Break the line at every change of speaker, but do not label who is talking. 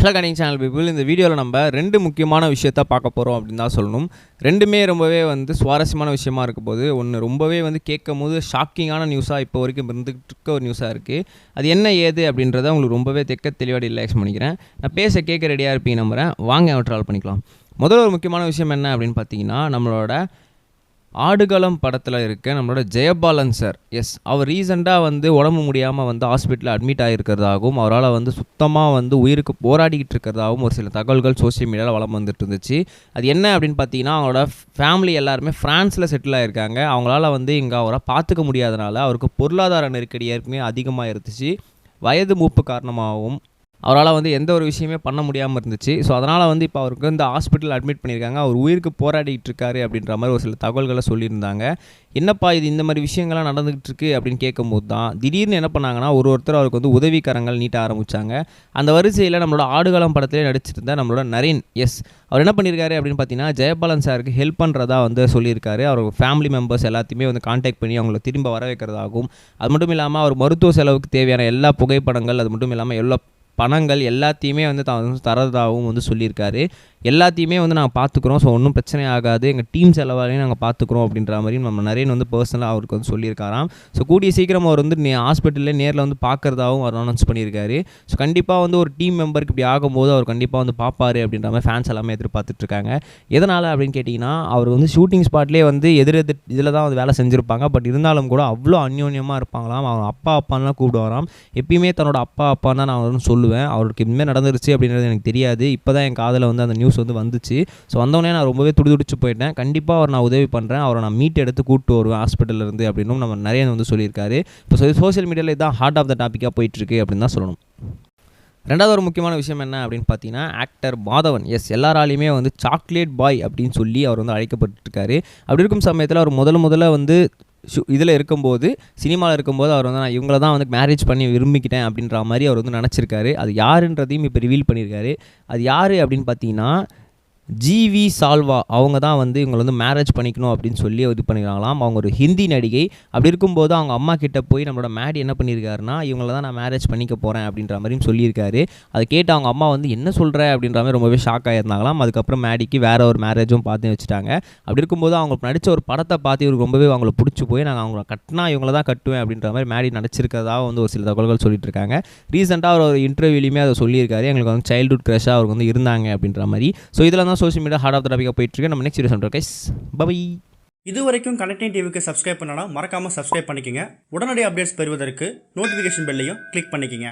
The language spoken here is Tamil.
ஹலோ கனிங் சேனல் பீப்புள் இந்த வீடியோவில் நம்ம ரெண்டு முக்கியமான விஷயத்த பார்க்க போகிறோம் அப்படின்னு தான் சொல்லணும். ரெண்டுமே ரொம்பவே வந்து சுவாரஸ்யமான விஷயமா இருக்க போது ஒன்று ரொம்பவே வந்து கேட்கும் போது ஷாக்கிங்கான நியூஸாக இப்போ வரைக்கும் இருந்துகிட்டு இருக்க ஒரு நியூஸாக இருக்குது அது என்ன ஏது அப்படின்றத உங்களுக்கு ரொம்பவே தெக்க தெளிவாக ரிலாக்ஸ் பண்ணிக்கிறேன். நான் பேச கேட்க ரெடியாக இருப்பீங்க நம்புகிறேன் வாங்க ட்ராவல் பண்ணிக்கலாம். முதல்ல ஒரு முக்கியமான விஷயம் என்ன அப்படின்னு பார்த்தீங்கன்னா நம்மளோட ஆடுகளம் படத்தில் இருக்க நம்மளோட ஜெயபாலன் சார். எஸ் அவர் ரீசெண்டாக வந்து உடம்பு முடியாமல் வந்து ஹாஸ்பிட்டலில் அட்மிட் ஆகிருக்கிறதாகவும் அவரால் வந்து சுத்தமாக வந்து உயிருக்கு போராடிக்கிட்டு இருக்கிறதாகவும் ஒரு சில தகவல்கள் சோஷியல் மீடியாவில் வளம் வந்துட்டு இருந்துச்சு. அது என்ன அப்படின்னு பார்த்தீங்கன்னா அவங்களோட ஃபேமிலி எல்லாருமே ஃப்ரான்ஸில் செட்டில் ஆகிருக்காங்க அவங்களால வந்து இங்கே அவரை பார்த்துக்க முடியாதனால அவருக்கு பொருளாதார நெருக்கடி ஏற்கனவே அதிகமாக இருந்துச்சு வயது மூப்பு காரணமாகவும் அவரால் வந்து எந்த ஒரு விஷயமே பண்ண முடியாமல் இருந்துச்சு. ஸோ அதனால் வந்து இப்போ அவருக்கு இந்த ஹாஸ்பிட்டல் அட்மிட் பண்ணியிருக்காங்க. அவர் உயிருக்கு போராடிட்டு இருக்காரு அப்படின்ற மாதிரி ஒரு சில தகவல்களை சொல்லியிருந்தாங்க. என்னப்பா இது இந்த மாதிரி விஷயங்கள்லாம் நடந்துகிட்டு இருக்கு அப்படின்னு கேட்கும்போது தான் திடீர்னு என்ன பண்ணாங்கன்னா ஒரு ஒருத்தர் அவருக்கு வந்து உதவிக்கரங்கள் நீட்ட ஆரம்பித்தாங்க அந்த வரிசையில் நம்மளோட ஆடுகளம் படத்திலே நடிச்சிருந்த நம்மளோட நரேன் எஸ் அவர் என்ன பண்ணியிருக்காரு அப்படின்னு பார்த்தீங்கன்னா ஜெயபாலன் சாருக்கு ஹெல்ப் பண்ணுறதா வந்து சொல்லியிருக்காரு. அவர் ஃபேமிலி மெம்பர்ஸ் எல்லாத்தையுமே வந்து காண்டாக்ட் பண்ணி அவங்கள திரும்ப வர வைக்கிறதாகவும் அது மட்டும் இல்லாமல் அவர் மருத்துவ செலவுக்கு தேவையான எல்லா புகைப்படங்கள் அது மட்டும் இல்லாமல் எல்லா பணங்கள் எல்லாத்தையுமே வந்து தான் வந்து தரதாகவும் வந்து சொல்லியிருக்காரு. எல்லாத்தையுமே வந்து நாங்கள் பார்த்துக்குறோம் ஸோ ஒன்றும் பிரச்சனை ஆகாது. எங்கள் டீம் செலவாலையும் நாங்கள் பார்த்துக்குறோம் அப்படின்ற மாதிரி நம்ம நிறைய வந்து பர்சனலாக அவருக்கு வந்து சொல்லியிருக்காராம். ஸோ கூடிய சீக்கிரம் அவர் வந்து நே ஹாஸ்பிட்டலில் நேரில் வந்து பார்க்குறதாகவும் அவர் அனௌன்ஸ் பண்ணியிருக்காரு. ஸோ கண்டிப்பாக வந்து ஒரு டீம் மெம்பருக்கு இப்படி ஆகும்போது அவர் கண்டிப்பாக வந்து பார்ப்பாரு அப்படின்ற மாதிரி ஃபேன்ஸ் எல்லாமே எதிர்பார்த்துட்ருக்காங்க எதனால் அப்படின்னு கேட்டிங்கன்னா அவர் வந்து ஷூட்டிங் ஸ்பாட்லேயே வந்து எதிர் எதிர் இதில் தான் வந்து வேலை செஞ்சுருப்பாங்க. பட் இருந்தாலும் கூட அவ்வளோ அந்யோன்யமாக இருப்பாங்களாம். அவங்க அப்பா அப்பான்லாம் கூப்பிடுவாராம். எப்பயுமே தன்னோட அப்பா அப்பான்னு தான் நான் வந்து சொல்லுவேன். அவருக்கு இனிமேல் நடந்துருச்சு அப்படின்றது எனக்கு தெரியாது. இப்போ தான் என் காதில் வந்து அந்த நியூஸ் வந்து வந்துச்சு. ஸோ வந்தோடனே நான் ரொம்பவே துடிதுடிச்சு போயிட்டேன். கண்டிப்பாக அவர் நான் உதவி பண்ணுறேன் அவரை நான் மீட் எடுத்து கூப்பிட்டு வருவேன் ஹாஸ்பிட்டல்ல இருந்து அப்படின்னும் நம்ம நிறைய வந்து சொல்லியிருக்காரு. இப்போ சோஷியல் மீடியாவில் இதான் ஹார்ட் ஆஃப் த டாப்பிக்காக போயிட்டுருக்கு அப்படின்னு தான் சொல்லணும். ரெண்டாவது ஒரு முக்கியமான விஷயம் என்ன அப்படின்னு பார்த்தீங்கன்னா ஆக்டர் மாதவன். எஸ் எல்லாராலையுமே வந்து சாக்லேட் பாய் அப்படின்னு சொல்லி அவர் வந்து அழைக்கப்பட்டிருக்காரு. அப்படி இருக்கும் சமயத்தில் அவர் முதல் முதல்ல வந்து ஷு இதில் இருக்கும்போது சினிமாவில் இருக்கும்போது அவர் வந்து நான் இவங்கள தான் வந்து மேரேஜ் பண்ணி விரும்பிக்கிட்டேன் அப்படின்ற மாதிரி அவர் வந்து நினச்சிருக்காரு. அது யாருன்றதையும் இப்போ ரிவீல் பண்ணியிருக்காரு. அது யார் அப்படின்னு பார்த்தீங்கன்னா ஜிவி சால்வா அவங்க தான் வந்து இவங்களை வந்து மேரேஜ் பண்ணிக்கணும் அப்படின்னு சொல்லி இது பண்ணிக்கிறாங்களாம். அவங்க ஒரு ஹிந்தி நடிகை. அப்படி இருக்கும்போது அவங்க அம்மா கிட்ட போய் நம்மளோட மேடி என்ன பண்ணியிருக்காருன்னா இவங்கள தான் நான் மேரேஜ் பண்ணிக்க போகிறேன் அப்படின்ற மாதிரியும் சொல்லியிருக்காரு. அதை கேட்டு அவங்க அம்மா வந்து என்ன சொல்கிற அப்படின்ற மாதிரி ரொம்பவே ஷாக் ஆகியிருந்தாங்களாம் அதுக்கப்புறம் மேடிக்கு வேற ஒரு மேரேஜும் பார்த்து வச்சுட்டாங்க. அப்படி இருக்கும்போது அவங்க நடித்த ஒரு படத்தை பார்த்து இவருக்கு ரொம்பவே அவங்கள பிடிச்சி போய் நாங்கள் அவங்கள கட்டினா இவங்கள தான் கட்டுவேன் அப்படின்ற மாதிரி மேடி நடிச்சிருக்கிறதா வந்து ஒரு சில தகவல்கள் சொல்லிட்டு இருக்காங்க ரீசெண்டாக அவர் ஒரு இன்டர்வியூலையுமே அதை சொல்லியிருக்காரு. எங்களுக்கு வந்து சைல்டுஹுட் க்ரெஷ்ஷாக அவருக்கு வந்து இருந்தாங்க அப்படின்ற மாதிரி. ஸோ இதில் தான் social media heart of the டாபிக்காக போயிட்டுருக்கு நம்ம நெக்ஸ்ட் வீடியோ சொல்கிறோம் கைஸ் பை
இது வரைக்கும் கனெக்டிங் டிவிக்கு சப்ஸ்கிரைப் பண்ணனா மறக்காமல் சப்ஸ்கிரைப் பண்ணிக்கங்க. உடனடி அப்டேட்ஸ் பெறுவதற்கு நோட்டிஃபிகேஷன் பெல்லையும் கிளிக் பண்ணிக்கங்க.